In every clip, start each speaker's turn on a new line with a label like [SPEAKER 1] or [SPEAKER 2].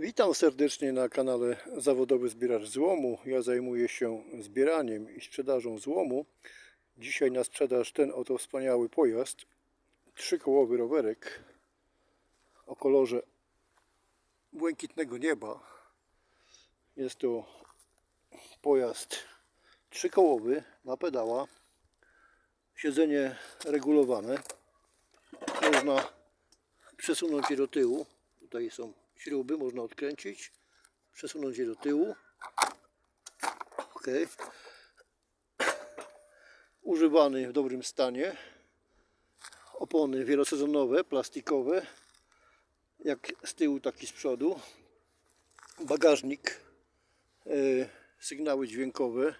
[SPEAKER 1] Witam serdecznie na kanale Zawodowy Zbieracz Złomu. Ja zajmuję się zbieraniem i sprzedażą złomu. Dzisiaj na sprzedaż ten oto wspaniały pojazd. Trzykołowy rowerek o kolorze błękitnego nieba. Jest to pojazd trzykołowy na pedała. Siedzenie regulowane. Można przesunąć je do tyłu. Tutaj są śruby, można odkręcić, przesunąć je do tyłu. Ok. Używany w dobrym stanie. Opony wielosezonowe, plastikowe. Jak z tyłu, tak i z przodu. Bagażnik. e, Sygnały dźwiękowe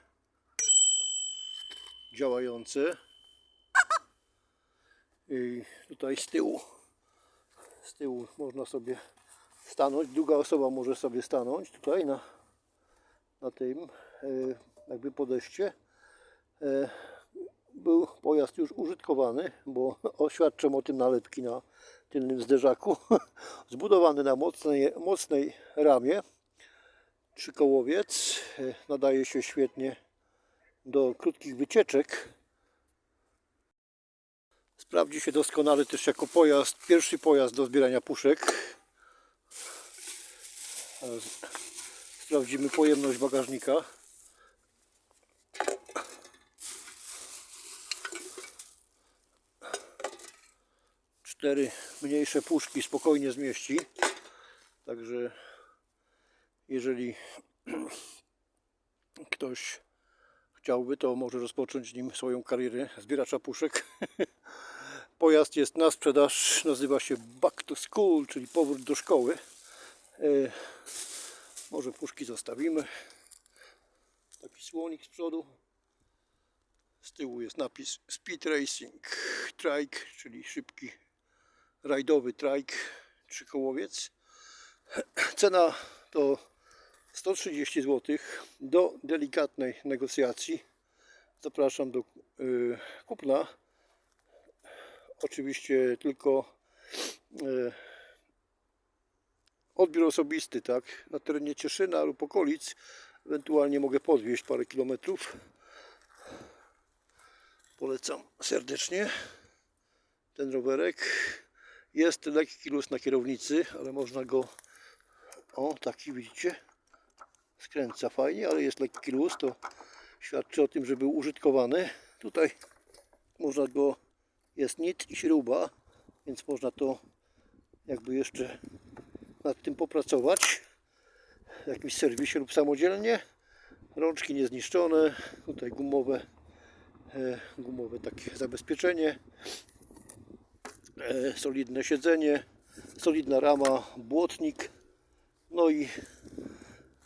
[SPEAKER 1] działające. I tutaj z tyłu z tyłu można sobie stanąć. Druga osoba może sobie stanąć tutaj na, na tym e, jakby podejście. E, Był pojazd już użytkowany, bo oświadczam o tym nalepki na tylnym zderzaku. Zbudowany na mocnej, mocnej ramie. Trzykołowiec. E, Nadaje się świetnie do krótkich wycieczek. Sprawdzi się doskonale też jako pojazd, pierwszy pojazd do zbierania puszek. Sprawdzimy pojemność bagażnika. Cztery mniejsze puszki spokojnie zmieści. Także jeżeli ktoś chciałby, to może rozpocząć nim swoją karierę zbieracza puszek. Pojazd jest na sprzedaż, nazywa się Back to School, czyli powrót do szkoły. Może puszki zostawimy. Taki słonik z przodu. Z tyłu jest napis Speed Racing Trike, czyli szybki rajdowy trike, trzykołowiec. Cena to 130 zł do delikatnej negocjacji. Zapraszam do y, kupna. Oczywiście tylko y, odbiór osobisty, tak? Na terenie Cieszyna lub okolic. Ewentualnie mogę podwieźć parę kilometrów. Polecam serdecznie ten rowerek. Jest lekki luz na kierownicy, ale można go o, taki widzicie skręca fajnie, ale jest lekki luz, to świadczy o tym, że był użytkowany. Tutaj można go, jest nit i śruba, więc można to jakby jeszcze nad tym popracować w jakimś serwisie lub samodzielnie. Rączki niezniszczone, tutaj gumowe, e, gumowe takie zabezpieczenie, e, solidne siedzenie, solidna rama, błotnik, no i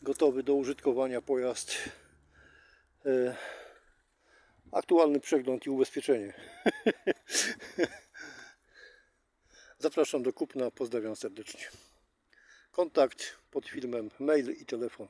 [SPEAKER 1] gotowy do użytkowania pojazd. E, Aktualny przegląd i ubezpieczenie. Zapraszam do kupna, pozdrawiam serdecznie. Kontakt pod filmem, mail i telefon.